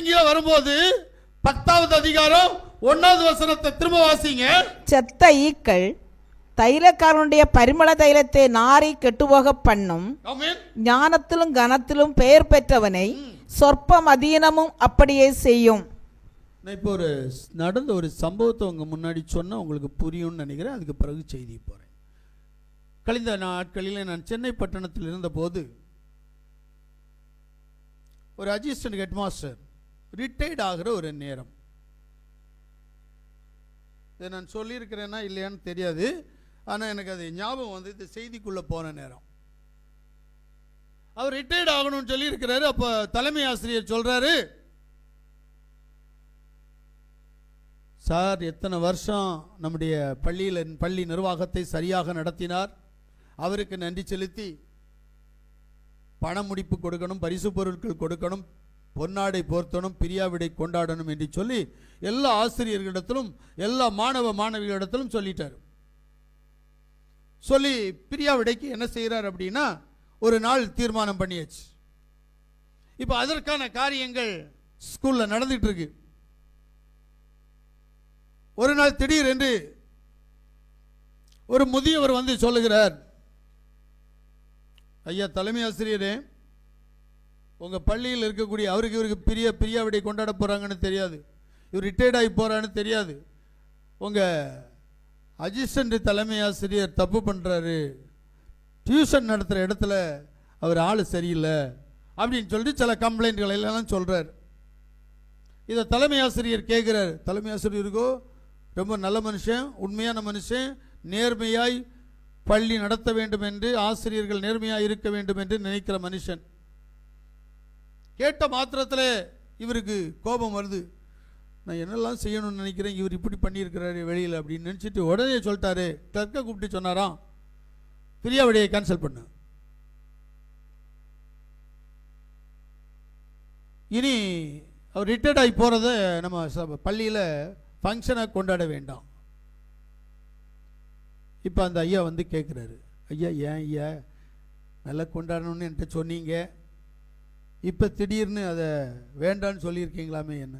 பிரசங்கில வரும்போது பத்தாவது அதிகாரம் ஒன்னாவது வசனத்தை திரும்ப வாசிங்க. செத்த ஈக்கள் தைலக்காரனுடைய பரிமள தைலத்தை நாரி கெட்டுப்போக பண்ணும். ஞானத்திலும் கனத்திலும் பெயர் பெற்றவனை சொற்ப மதீனமும் அப்படியே செய்யும். நான் இப்போ ஒரு நடந்த ஒரு சம்பவத்தை உங்க முன்னாடி சொன்னா உங்களுக்கு புரியும்னு நினைக்கிறேன். அதுக்கு பிறகு செய்தி போறேன். கழிந்த நாட்களில் நான் சென்னை பட்டணத்தில் இருந்தபோது ஒரு அசிஸ்டன்ட் ஹெட் மாஸ்டர் ரிட்டையர்ட் ஆகிற ஒரு நேரம். இதை நான் சொல்லியிருக்கிறேன்னா இல்லையான்னு தெரியாது. ஆனால் எனக்கு அது ஞாபகம் வந்து இந்த செய்திக்குள்ளே போன நேரம். அவர் ரிட்டையர்ட் ஆகணும்னு சொல்லியிருக்கிறாரு. அப்போ தலைமை ஆசிரியர் சொல்கிறாரு சார் எத்தனை வருஷம் நம்முடைய பள்ளியில் பள்ளி நிர்வாகத்தை சரியாக நடத்தினார். அவருக்கு நன்றி செலுத்தி பண முடிப்பு கொடுக்கணும் பரிசு பொருட்கள் கொடுக்கணும் பொன்னாடை போர்த்தனும் பிரியாவிடை கொண்டாடணும் என்று சொல்லி எல்லா ஆசிரியர்களிடத்திலும் எல்லா மாணவ மாணவிகளிடத்திலும் சொல்லிட்டார். சொல்லி பிரியாவிடைக்கு என்ன செய்கிறார் அப்படின்னா ஒரு நாள் தீர்மானம் பண்ணியாச்சு. இப்போ அதற்கான காரியங்கள் ஸ்கூலில் நடந்துட்டு இருக்கு ஒரு நாள் திடீர் என்று ஒரு முதியவர் வந்து சொல்லுகிறார் ஐயா தலைமை ஆசிரியரே உங்கள் பள்ளியில் இருக்கக்கூடிய அவருக்கு இவருக்கு பிரிய பிரியாவிடை கொண்டாட போகிறாங்கன்னு தெரியாது. இவர் ரிட்டையர்ட் ஆகி போகிறான்னு தெரியாது. உங்கள் அசிஸ்டண்ட் தலைமை ஆசிரியர் தப்பு பண்ணுறாரு டியூஷன் நடத்துகிற இடத்துல அவர் ஆள் சரியில்லை அப்படின்னு சொல்லிட்டு சில கம்ப்ளைண்ட்களை எல்லாம் சொல்கிறார் இதை தலைமை ஆசிரியர் கேட்குறார். தலைமை ஆசிரியருக்கோ ரொம்ப நல்ல மனுஷன் உண்மையான மனுஷன் நேர்மையாய் பள்ளி நடத்த வேண்டும் என்று ஆசிரியர்கள் நேர்மையாக இருக்க வேண்டும் என்று நினைக்கிற மனுஷன். கேட்ட மாத்திரத்தில் இவருக்கு கோபம் வருது. நான் என்னெல்லாம் செய்யணும்னு நினைக்கிறேன் இவர் இப்படி பண்ணியிருக்கிறாரு வெளியில் அப்படின்னு நினச்சிட்டு உடனே சொல்லிட்டாரு. கிளர்க்கை கூப்பிட்டு சொன்னாராம் பிரியாவிடையை கேன்சல் பண்ணு. இனி அவர் ரிட்டையர்ட் ஆகி போகிறத நம்ம பள்ளியில் ஃபங்க்ஷனை கொண்டாட வேண்டாம். இப்போ அந்த ஐயா வந்து கேட்குறாரு ஐயா ஏன் ஐயா? நல்லா கொண்டாடணும்னு என்கிட்ட சொன்னீங்க. இப்போ திடீர்னு அதை வேண்டான்னு சொல்லியிருக்கீங்களாமே என்ன?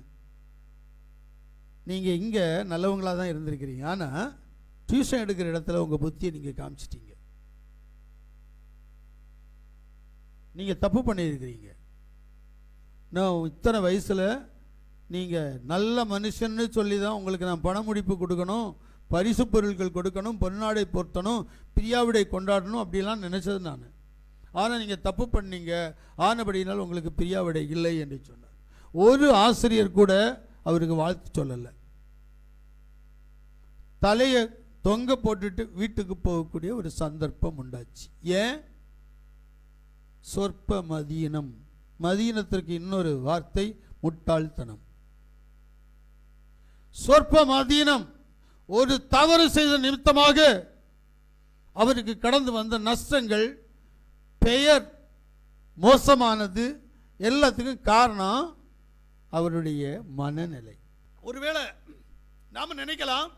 நீங்கள் இங்கே நல்லவங்களாக தான் இருந்திருக்கிறீங்க. ஆனால் டியூஷன் எடுக்கிற இடத்துல உங்கள் புத்தியை நீங்கள் காமிச்சிட்டீங்க. நீங்கள் தப்பு பண்ணியிருக்கிறீங்க. நான் இத்தனை வயசில் நீங்கள் நல்ல மனுஷன்னு சொல்லி தான் உங்களுக்கு நான் பண முடிப்பு கொடுக்கணும் பரிசு பொருட்கள் கொடுக்கணும் பொன்னாடை பொருத்தணும் பிரியாவிடை கொண்டாடணும் அப்படிலாம் நினச்சது நான். ஆனால் நீங்கள் தப்பு பண்ணீங்க. ஆனபடியினால் உங்களுக்கு பிரியாவிடை இல்லை என்று சொன்னார். ஒரு ஆசிரியர் கூட அவருக்கு வாழ்த்து சொல்லலை. தலையை தொங்க போட்டுட்டு வீட்டுக்கு போகக்கூடிய ஒரு சந்தர்ப்பம் உண்டாச்சு. ஏன்? சொற்ப மதீனம் மதீனத்திற்கு இன்னொரு வார்த்தை முட்டாள்தனம். சொற்ப மதீனம் ஒரு தவறு செய்த நிமித்தமாக அவருக்கு கடந்து வந்த நஷ்டங்கள் பெயர் மோசமானது எல்லாத்துக்கும் காரணம் அவருடைய மனநிலை. ஒருவேளை நாம் நினைக்கலாம்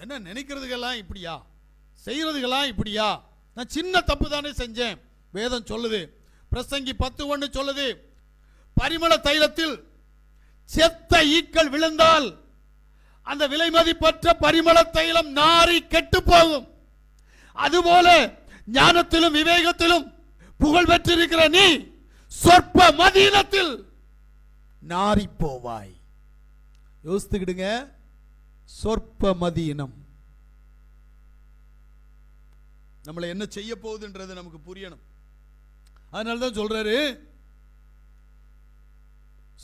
என்ன நினைக்கிறதுக்கெல்லாம் இப்படியா? செய்கிறதுக்கெல்லாம் இப்படியா? நான் சின்ன தப்பு தானே செஞ்சேன் வேதம் சொல்லுது. பிரசங்கி பத்து ஒன்று சொல்லுது பரிமள தைலத்தில் செத்த ஈக்கள் விழுந்தால் அந்த விலை மதிப்பற்ற பரிமள தைலம் நாரி கெட்டு போகும். அதுபோல ஞானத்திலும் விவேகத்திலும் புகழ் பெற்றிருக்கிற நீ சொற்ப மதீனத்தில் நாரி போவாய் யோசித்துக்கிடுங்க. சொற்ப மதீனம். நம்மளை என்ன செய்ய போகுதுன்றது நமக்கு புரியணும். அதனால தான் சொல்றாரு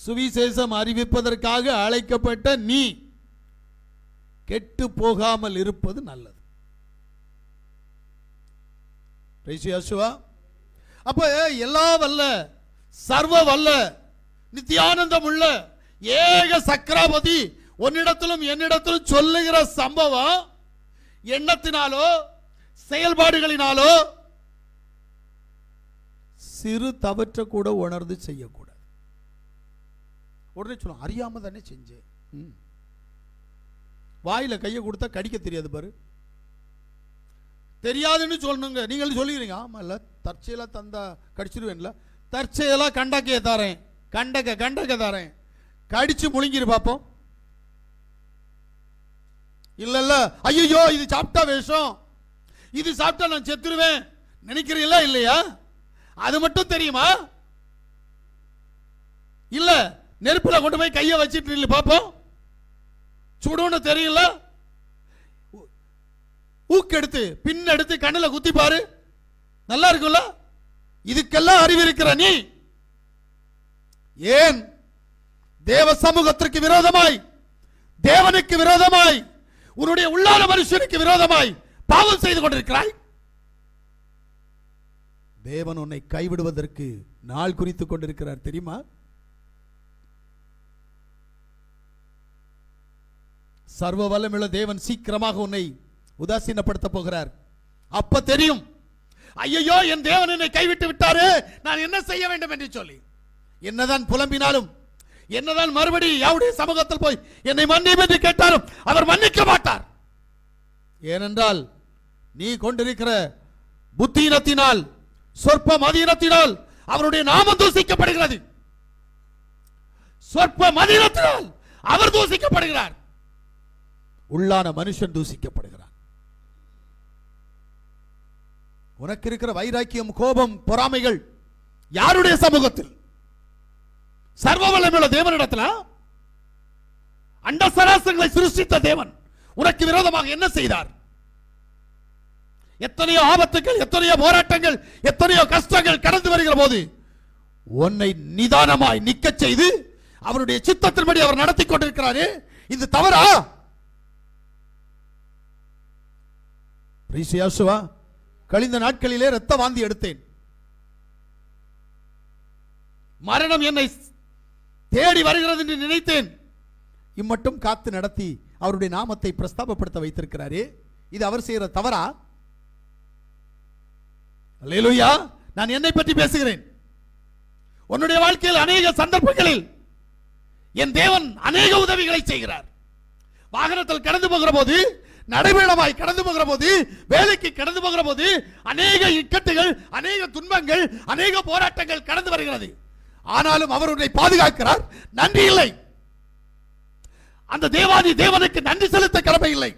சுவிசேஷம் அறிவிப்பதற்காக அழைக்கப்பட்ட நீ கெட்டு போகாமல் இருப்பது நல்லது. யேசுவா. அப்ப எல்லா வல்ல சர்வ வல்ல நித்தியானந்தம் உள்ள ஏக சக்கராபதி உன்னிடத்திலும் என்னிடத்திலும் சொல்லுகிற சம்பவம் எண்ணத்தினாலோ செயல்பாடுகளினாலோ சிறு தவற்ற கூட உணர்ந்து செய்யக்கூடாது உடனே சொல்லும் அறியாம தானே செஞ்சேன் ம். வாயில கையை கொடுத்தா கடிக்க தெரியாது பாரு தெரியாதுன்னு சொல்லணுங்க. நீங்கள் சொல்லிக்கிறீங்க. ஆமாம் இல்லை தற்செயலாக தந்தா கடிச்சிருவேன்ல. தற்செயலாக கண்டக்கையை தரேன். கண்டக்க கண்டக்க தரேன். கடிச்சு முழுங்கிரு பார்ப்போம் இல்லை இல்லை ஐயோ இது சாப்பிட்டா விஷம். இது சாப்பிட்டா நான் செத்துருவேன். நினைக்கிறீங்களா? இல்லையா? அது மட்டும் தெரியுமா? இல்லை. நெருப்பில் கொண்டு போய் கையை வச்சுட்டு பார்ப்போம் சுடுன்னு தெரியல ஊக்கெடுத்து பின் எடுத்து கண்ணுல குத்தி பாரு நல்லா இருக்குல்ல இதுக்கெல்லாம் அறிவு இருக்கிற நீ. ஏன்? தேவ சமூகத்திற்கு விரோதமாய் தேவனுக்கு விரோதமாய் உன்னுடைய உள்ளான மனுஷனுக்கு விரோதமாய் பாவம் செய்து கொண்டிருக்கிறாய். தேவன் உன்னை கைவிடுவதற்கு நாள் குறித்துக் கொண்டிருக்கிறார் தெரியுமா? சர்வ வல்லமுள்ள தேவன் சீக்கிரமாக உன்னை உதாசீனப்படுத்த போகிறார். அப்ப தெரியும். ஐயோ என் தேவன் என்னை கைவிட்டு விட்டாரு. நான் என்ன செய்ய வேண்டும் என்று சொல்லி. என்னதான் புலம்பினாலும் என்னதான் மறுபடி யாருடைய சமூகத்தில் போய் என்னை மன்னியும் என்று கேட்டாலும் அவர் மன்னிக்க மாட்டார். ஏனென்றால் நீ கொண்டிருக்கிற புத்தீனத்தினால் சொற்ப மதீனத்தினால் அவருடைய நாமம் தூசிக்கப்படுகிறது. சொற்ப மதீனத்தினால் அவர் தூசிக்கப்படுகிறார். உள்ளான மனுஷன் தூசிக்கப்படுகிறார் உனக்கு இருக்கிற வைராக்கியம் கோபம் பொறாமைகள் யாருடைய சமூகத்தில்? சர்வ வல்லமையுள்ள தேவனிடத்தில் அண்ட சராசங்களை சிருஷ்டித்த தேவன் உனக்கு விரோதமாக என்ன செய்தார்? எத்தனையோ ஆபத்துகள் எத்தனையோ போராட்டங்கள் எத்தனையோ கஷ்டங்கள் கடந்து வருகிற போது உன்னை நிதானமாய் நிக்க செய்து அவருடைய சித்தத்தின்படி அவர் நடத்தி கொண்டிருக்கிறாரே இது தவறா? பிரிசியாசுவா கழிந்த நாட்களிலே ரத்த வாந்தி எடுத்தேன். மரணம் என்னை தேடி வருகிறது என்று நினைத்தேன். இம்மட்டும் காத்து நடத்தி அவருடைய நாமத்தை பிரஸ்தாபப்படுத்த வைத்திருக்கிறாரே. இது அவர் செய்யற தவறா? அல்லேலூயா நான் என்னை பற்றி பேசுகிறேன். உன்னுடைய வாழ்க்கையில் அநேக சந்தர்ப்பங்களில் என் தேவன் அநேக உதவிகளை செய்கிறார். வாகனத்தில் கடந்து போகிற போது நடைபயணமாய் கடந்து போகிற போது வேலைக்கு கடந்து போகிற போது அநேக இக்கட்டுகள் அநேக துன்பங்கள் அநேக போராட்டங்கள் கடந்து வருகிறது. ஆனாலும் அவர் உன்னை பாதுகாக்கிறார். நன்றி இல்லை. அந்த தேவாதி தேவனுக்கு நன்றி செலுத்த கடமை இல்லை.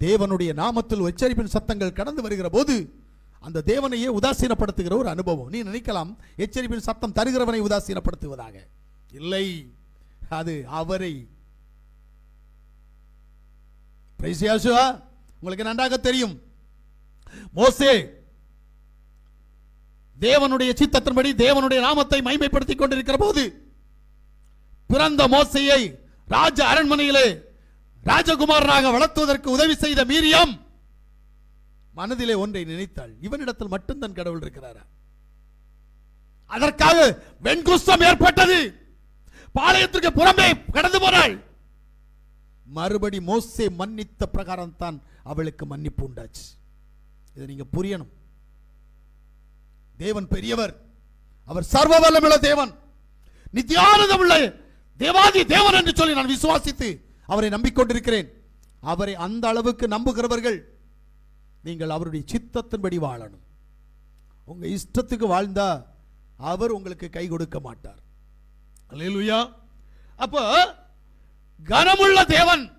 தேவனுடைய நாமத்தில் எச்சரிப்பின் சத்தங்கள் கடந்து வருகிற போது அந்த தேவனையே உதாசீனப்படுத்துகிற ஒரு அனுபவம். நீ நினைக்கலாம் எச்சரிப்பின் சத்தம் தருகிறவனை உதாசீனப்படுத்துவதாக. இல்லை. அது அவரை உங்களுக்கு நன்றாக தெரியும். மோசே தேவனுடைய சித்தத்தின்படி தேவனுடைய நாமத்தை மைமைப்படுத்திக் கொண்டிருக்கிற போது பிறந்த மோசையை ராஜ அரண்மனையிலே ராஜகுமாரனாக வளர்த்துவதற்கு உதவி செய்த மீரியம் மனதிலே ஒன்றை நினைத்தாள். இவனிடத்தில் மட்டும் தன் கடவுள் இருக்கிறாரா? அதற்காக வெண்குஸ்தம் ஏற்பட்டது. பாளையத்திற்கு புறம்பே கடந்து போனாள். மறுபடி மோசே மன்னித்த பிரகாரம் தான் அவளுக்கு மன்னிப்பு உண்டாச்சு. இதை நீங்க புரியணும். தேவன் பெரியவர். அவர் சர்வ வல்லமுள்ள தேவன். நித்தியானதம் உள்ள தேவாதி தேவன் என்று சொல்லி நான் விசுவாசித்து அவரை நம்பிக்கொண்டிருக்கிறேன். அவரை அந்த அளவுக்கு நம்புகிறவர்கள் நீங்கள் அவருடைய சித்தத்தின்படி வாழணும். உங்க இஷ்டத்துக்கு வாழ்ந்தா அவர் உங்களுக்கு கை கொடுக்க மாட்டார். அல்லேலூயா அப்போ கனமுள்ள தேவன்.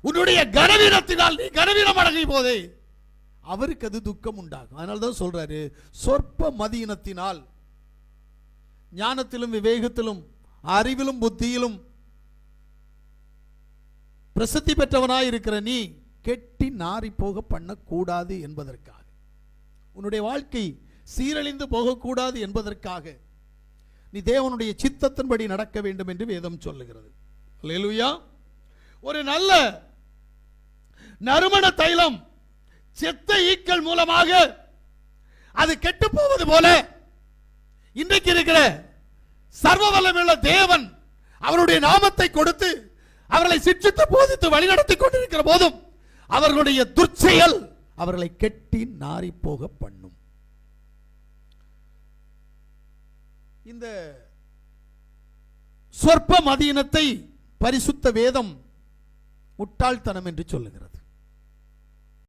உன்னுடைய கனவீனத்தினால் நீ கனவீனம் அடங்கி போதே. அவருக்கு அது துக்கம் உண்டாகும். அதனால தான் சொல்றாரு சொற்ப மதியினத்தினால் ஞானத்திலும் விவேகத்திலும் அறிவிலும் புத்தியிலும் பிரசித்தி பெற்றவனாய் இருக்கிற நீ கெட்டி நாரி போக பண்ணக்கூடாது என்பதற்காக. உன்னுடைய வாழ்க்கை சீரழிந்து போகக்கூடாது என்பதற்காக நீ தேவனுடைய சித்தத்தின்படி நடக்க வேண்டும் என்று வேதம் சொல்லுகிறது. அல்லேலூயா. ஒரு நல்ல நறுமண தைலம் செத்த ஈக்கள் மூலமாக அது கெட்டு போவது போல இன்றைக்கு இருக்கிற சர்வ வல்லமுள்ள தேவன் அவருடைய நாமத்தை கொடுத்து அவர்களை சிற்றித்து போதித்து வழிநடத்தி கொண்டிருக்கிற போதும் அவர்களுடைய துர்ச்செயல் அவர்களை கெட்டி நாரி போக பண்ணும். இந்த சொற்ப மதீனத்தை பரிசுத்த வேதம் முட்டாள்தனம் என்று சொல்லுகிறது.